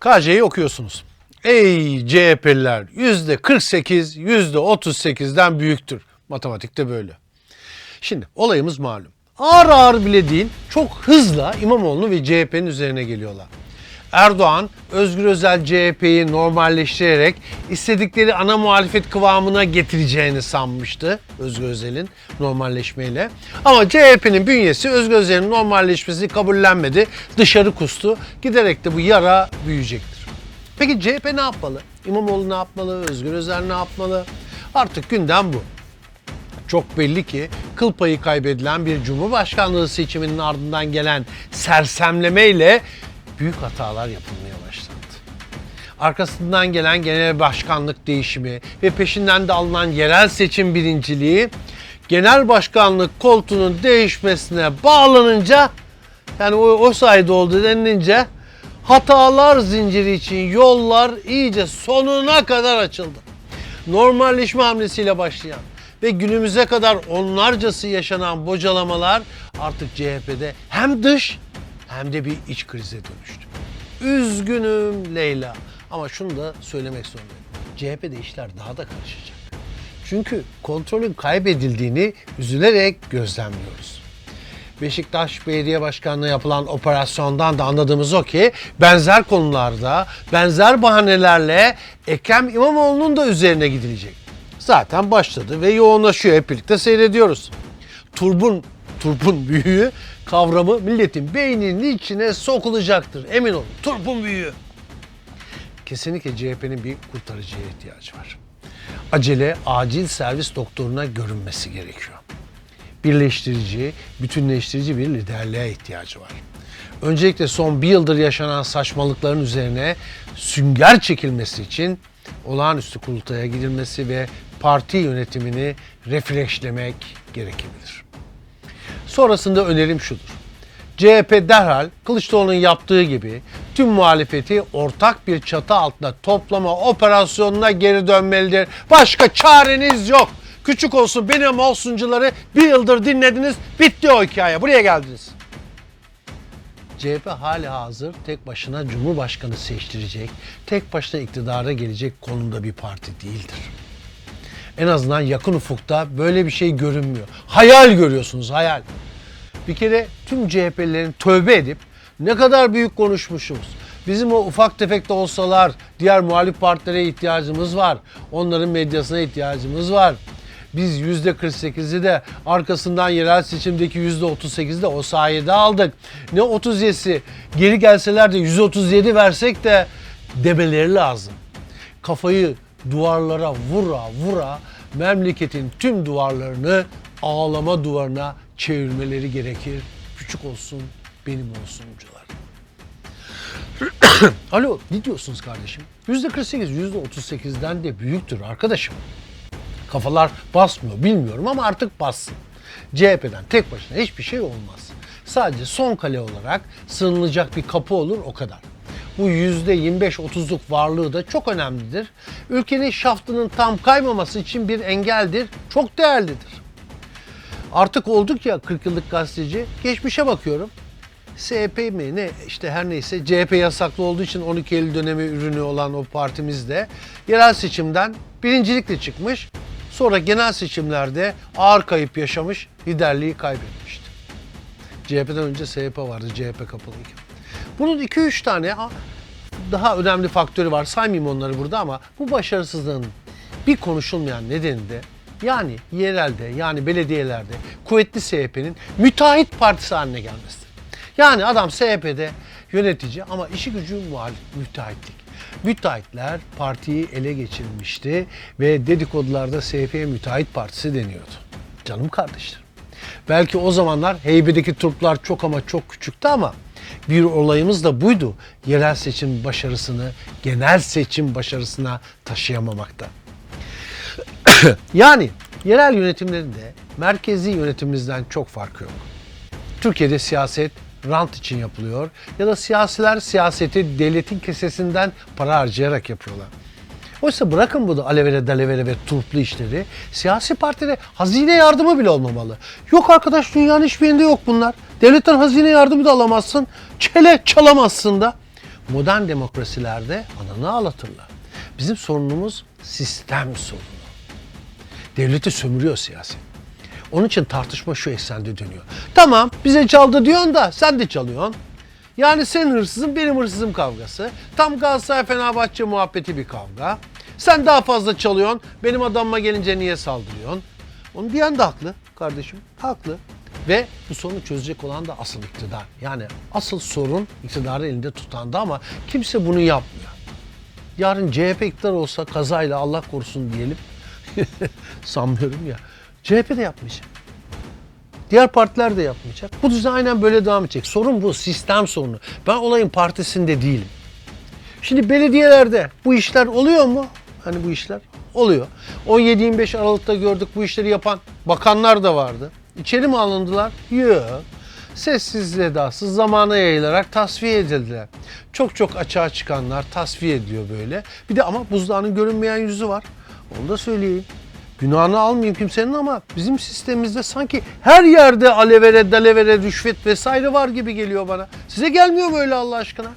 KC'yi okuyorsunuz. Ey CHP'liler yüzde 48, yüzde 38'den büyüktür. Matematikte böyle. Şimdi olayımız malum. Ağır ağır bile değil, çok hızla İmamoğlu ve CHP'nin üzerine geliyorlar. Erdoğan, Özgür Özel CHP'yi normalleştirerek istedikleri ana muhalefet kıvamına getireceğini sanmıştı Özgür Özel'in normalleşmeyle. Ama CHP'nin bünyesi Özgür Özel'in normalleşmesini kabullenmedi, dışarı kustu. Giderek de bu yara büyüyecektir. Peki CHP ne yapmalı? İmamoğlu ne yapmalı? Özgür Özel ne yapmalı? Artık gündem bu. Çok belli ki kıl payı kaybedilen bir cumhurbaşkanlığı seçiminin ardından gelen sersemlemeyle büyük hatalar yapılmaya başlandı. Arkasından gelen genel başkanlık değişimi ve peşinden de alınan yerel seçim birinciliği genel başkanlık koltuğunun değişmesine bağlanınca yani o, o sayede oldu denilince hatalar zinciri için yollar iyice sonuna kadar açıldı normalleşme hamlesiyle başlayan ve günümüze kadar onlarcası yaşanan bocalamalar artık CHP'de hem dış hem de bir iç krize dönüştü. Üzgünüm Leyla ama şunu da söylemek zorundayım. CHP'de işler daha da karışacak. Çünkü kontrolün kaybedildiğini üzülerek gözlemliyoruz. Beşiktaş Belediye Başkanlığı yapılan operasyondan da anladığımız o ki benzer konularda, benzer bahanelerle Ekrem İmamoğlu'nun da üzerine gidilecek. Zaten başladı ve yoğunlaşıyor hep birlikte seyrediyoruz. Turbun, turbun büyüğü kavramı milletin beyninin içine sokulacaktır. Emin olun turbun büyüğü. Kesinlikle CHP'nin bir kurtarıcıya ihtiyacı var. Acele acil servis doktoruna görünmesi gerekiyor birleştirici, bütünleştirici bir liderliğe ihtiyacı var. Öncelikle son bir yıldır yaşanan saçmalıkların üzerine sünger çekilmesi için olağanüstü kurultaya gidilmesi ve parti yönetimini refreşlemek gerekebilir. Sonrasında önerim şudur. CHP derhal Kılıçdaroğlu'nun yaptığı gibi tüm muhalefeti ortak bir çatı altında toplama operasyonuna geri dönmelidir. Başka çareniz yok. Küçük olsun benim olsuncuları bir yıldır dinlediniz. Bitti o hikaye. Buraya geldiniz. CHP hali hazır tek başına Cumhurbaşkanı seçtirecek, tek başına iktidara gelecek konumda bir parti değildir. En azından yakın ufukta böyle bir şey görünmüyor. Hayal görüyorsunuz, hayal. Bir kere tüm CHP'lilerin tövbe edip ne kadar büyük konuşmuşuz. Bizim o ufak tefek de olsalar diğer muhalif partilere ihtiyacımız var. Onların medyasına ihtiyacımız var. Biz %48'i de arkasından yerel seçimdeki %38'i de o sayede aldık. Ne 37'si geri gelseler de 137 versek de demeleri lazım. Kafayı duvarlara vura vura memleketin tüm duvarlarını ağlama duvarına çevirmeleri gerekir. Küçük olsun, benim olsuncular. Alo, ne diyorsunuz kardeşim? %48, %38'den de büyüktür arkadaşım. Kafalar basmıyor bilmiyorum ama artık bassın. CHP'den tek başına hiçbir şey olmaz. Sadece son kale olarak sığınılacak bir kapı olur o kadar. Bu %25-30'luk varlığı da çok önemlidir. Ülkenin şaftının tam kaymaması için bir engeldir, çok değerlidir. Artık olduk ya 40 yıllık gazeteci, geçmişe bakıyorum. CHP mi ne işte her neyse CHP yasaklı olduğu için 12 Eylül dönemi ürünü olan o partimiz de yerel seçimden birincilikle çıkmış. Sonra genel seçimlerde ağır kayıp yaşamış, liderliği kaybetmişti. CHP'den önce SHP vardı, CHP kapalıyken. Bunun 2-3 tane daha önemli faktörü var. Saymayayım onları burada ama bu başarısızlığın bir konuşulmayan nedeni de yani yerelde yani belediyelerde kuvvetli SHP'nin müteahhit partisi haline gelmesi. Yani adam SHP'de yönetici ama işi gücü muhalif müteahhitlik. Müteahhitler partiyi ele geçirmişti ve dedikodularda SHP'ye müteahhit partisi deniyordu. Canım kardeşlerim. Belki o zamanlar heybedeki turplar çok ama çok küçüktü ama bir olayımız da buydu. Yerel seçim başarısını genel seçim başarısına taşıyamamakta. yani yerel yönetimlerinde merkezi yönetimimizden çok farkı yok. Türkiye'de siyaset rant için yapılıyor ya da siyasiler siyaseti devletin kesesinden para harcayarak yapıyorlar. Oysa bırakın bu da alevere dalevere ve turplu işleri. Siyasi partide hazine yardımı bile olmamalı. Yok arkadaş dünyanın hiçbir yerinde yok bunlar. Devletten hazine yardımı da alamazsın. Çele çalamazsın da. modern demokrasilerde ananı ağlatırlar. Bizim sorunumuz sistem sorunu. Devleti sömürüyor siyaset. Onun için tartışma şu eksende dönüyor. Tamam bize çaldı diyorsun da sen de çalıyorsun. Yani senin hırsızın benim hırsızım kavgası. Tam Galatasaray Fenerbahçe muhabbeti bir kavga. Sen daha fazla çalıyorsun. Benim adamıma gelince niye saldırıyorsun? Onu diyen de haklı kardeşim. Haklı. Ve bu sorunu çözecek olan da asıl iktidar. Yani asıl sorun iktidarı elinde tutanda ama kimse bunu yapmıyor. Yarın CHP iktidar olsa kazayla Allah korusun diyelim. Sanmıyorum ya. CHP de yapmayacak. Diğer partiler de yapmayacak. Bu düzen aynen böyle devam edecek. Sorun bu, sistem sorunu. Ben olayın partisinde değilim. Şimdi belediyelerde bu işler oluyor mu? Hani bu işler oluyor. 17-25 Aralık'ta gördük bu işleri yapan bakanlar da vardı. İçeri mi alındılar? Yok. Sessiz sedasız zamana yayılarak tasfiye edildiler. Çok çok açığa çıkanlar tasfiye ediliyor böyle. Bir de ama buzdağının görünmeyen yüzü var. Onu da söyleyeyim. Günahını almayayım kimsenin ama bizim sistemimizde sanki her yerde alevere, dalevere, rüşvet vesaire var gibi geliyor bana. Size gelmiyor mu öyle Allah aşkına?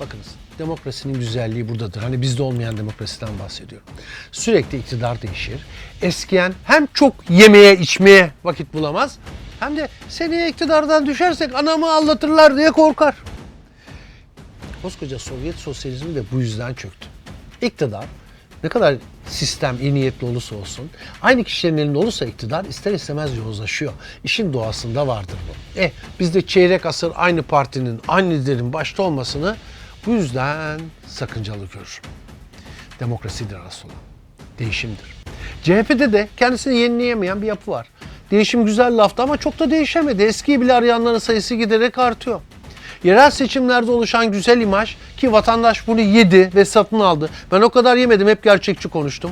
Bakınız demokrasinin güzelliği buradadır. Hani bizde olmayan demokrasiden bahsediyorum. Sürekli iktidar değişir. Eskiyen hem çok yemeye içmeye vakit bulamaz hem de seneye iktidardan düşersek anamı anlatırlar diye korkar. Koskoca Sovyet sosyalizmi de bu yüzden çöktü. İktidar ne kadar sistem iyi niyetli olursa olsun, aynı kişilerin elinde olursa iktidar ister istemez yozlaşıyor. İşin doğasında vardır bu. Eh biz de çeyrek asır aynı partinin, aynı liderin başta olmasını bu yüzden sakıncalı görürüm. Demokrasidir asıl olan. Değişimdir. CHP'de de kendisini yenileyemeyen bir yapı var. Değişim güzel laftı ama çok da değişemedi. Eskiyi bile arayanların sayısı giderek artıyor. Yerel seçimlerde oluşan güzel imaj ki vatandaş bunu yedi ve satın aldı. Ben o kadar yemedim hep gerçekçi konuştum.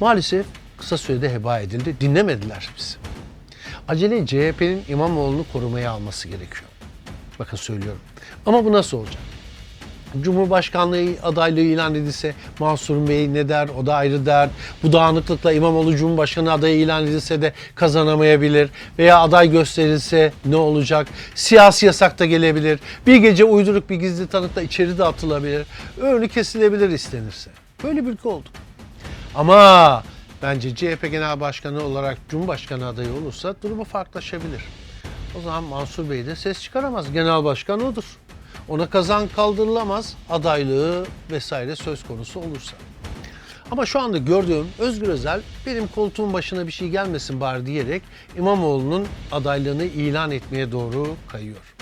Maalesef kısa sürede heba edildi. Dinlemediler bizi. Acele CHP'nin İmamoğlu'nu korumaya alması gerekiyor. Bakın söylüyorum. Ama bu nasıl olacak? Cumhurbaşkanlığı adaylığı ilan edilse Mansur Bey ne der? O da ayrı dert. Bu dağınıklıkla İmamoğlu Cumhurbaşkanı adayı ilan edilse de kazanamayabilir. Veya aday gösterilse ne olacak? Siyasi yasak da gelebilir. Bir gece uyduruk bir gizli tanıkla içeri de atılabilir. Önü kesilebilir istenirse. Böyle bir ülke oldu. Ama bence CHP Genel Başkanı olarak Cumhurbaşkanı adayı olursa durumu farklılaşabilir. O zaman Mansur Bey de ses çıkaramaz. Genel Başkan odur. Ona kazan kaldırılamaz adaylığı vesaire söz konusu olursa. Ama şu anda gördüğüm Özgür Özel benim koltuğum başına bir şey gelmesin bari diyerek İmamoğlu'nun adaylığını ilan etmeye doğru kayıyor.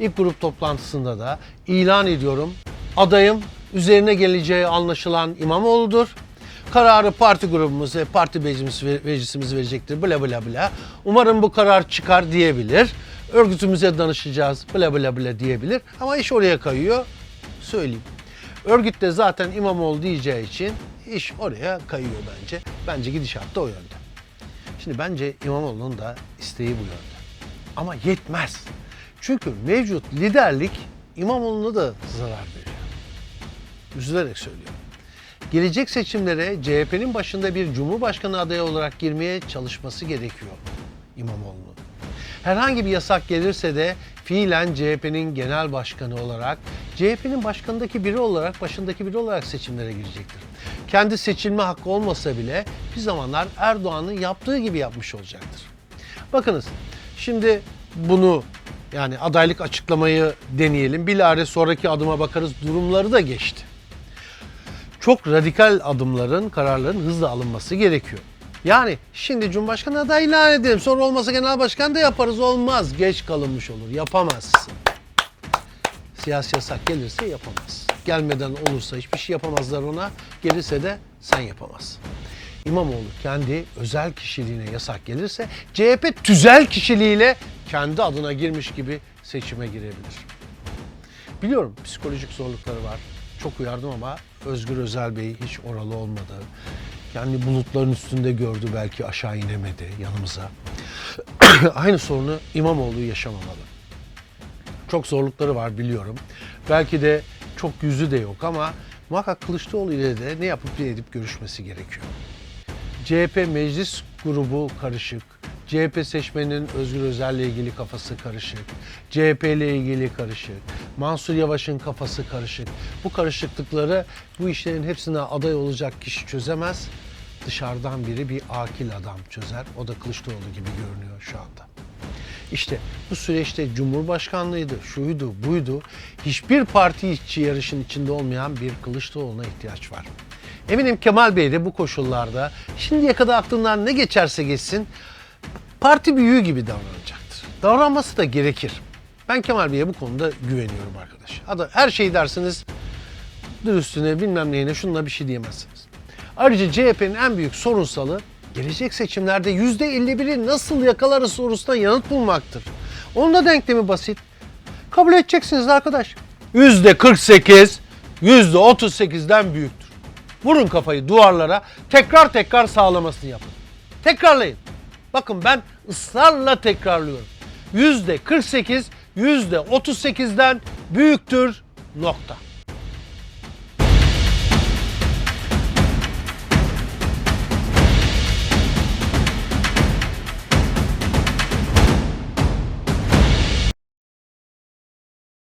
İlk grup toplantısında da ilan ediyorum adayım üzerine geleceği anlaşılan İmamoğlu'dur. Kararı parti grubumuz ve parti meclis, meclisimiz verecektir bla bla bla. Umarım bu karar çıkar diyebilir. Örgütümüze danışacağız bla bla bla diyebilir. Ama iş oraya kayıyor. Söyleyeyim. Örgüt de zaten İmamoğlu diyeceği için iş oraya kayıyor bence. Bence gidişat da o yönde. Şimdi bence İmamoğlu'nun da isteği bu yönde. Ama yetmez. Çünkü mevcut liderlik İmamoğlu'na da zarar veriyor. Üzülerek söylüyorum. Gelecek seçimlere CHP'nin başında bir cumhurbaşkanı adayı olarak girmeye çalışması gerekiyor İmamoğlu'nun. Herhangi bir yasak gelirse de fiilen CHP'nin genel başkanı olarak, CHP'nin başkanındaki biri olarak, başındaki biri olarak seçimlere girecektir. Kendi seçilme hakkı olmasa bile bir zamanlar Erdoğan'ın yaptığı gibi yapmış olacaktır. Bakınız şimdi bunu yani adaylık açıklamayı deneyelim. Bilare sonraki adıma bakarız durumları da geçti çok radikal adımların, kararların hızlı alınması gerekiyor. Yani şimdi Cumhurbaşkanı adayı ilan edelim. Sonra olmasa genel başkan da yaparız. Olmaz. Geç kalınmış olur. Yapamazsın. Siyasi yasak gelirse yapamaz. Gelmeden olursa hiçbir şey yapamazlar ona. Gelirse de sen yapamazsın. İmamoğlu kendi özel kişiliğine yasak gelirse CHP tüzel kişiliğiyle kendi adına girmiş gibi seçime girebilir. Biliyorum psikolojik zorlukları var. Çok uyardım ama Özgür Özel Bey hiç oralı olmadı. Yani bulutların üstünde gördü belki aşağı inemedi yanımıza. Aynı sorunu İmamoğlu yaşamamalı. Çok zorlukları var biliyorum. Belki de çok yüzü de yok ama muhakkak Kılıçdaroğlu ile de ne yapıp ne edip görüşmesi gerekiyor. CHP meclis grubu karışık. CHP seçmeninin Özgür Özel'le ilgili kafası karışık. CHP ile ilgili karışık. Mansur Yavaş'ın kafası karışık. Bu karışıklıkları bu işlerin hepsine aday olacak kişi çözemez. Dışarıdan biri bir akil adam çözer. O da Kılıçdaroğlu gibi görünüyor şu anda. İşte bu süreçte Cumhurbaşkanlığıydı, şuydu, buydu. Hiçbir parti içi yarışın içinde olmayan bir Kılıçdaroğlu'na ihtiyaç var. Eminim Kemal Bey de bu koşullarda şimdiye kadar aklından ne geçerse geçsin parti büyüğü gibi davranacaktır. Davranması da gerekir. Ben Kemal Bey'e bu konuda güveniyorum arkadaş. Ada her şey dersiniz üstüne bilmem neyine şununla bir şey diyemezsiniz. Ayrıca CHP'nin en büyük sorunsalı gelecek seçimlerde %51'i nasıl yakalarız sorusuna yanıt bulmaktır. Onun da denklemi basit. Kabul edeceksiniz arkadaş. %48 %38'den büyüktür. Vurun kafayı duvarlara tekrar tekrar sağlamasını yapın. Tekrarlayın. Bakın ben ısrarla tekrarlıyorum. %48 %38'den büyüktür nokta.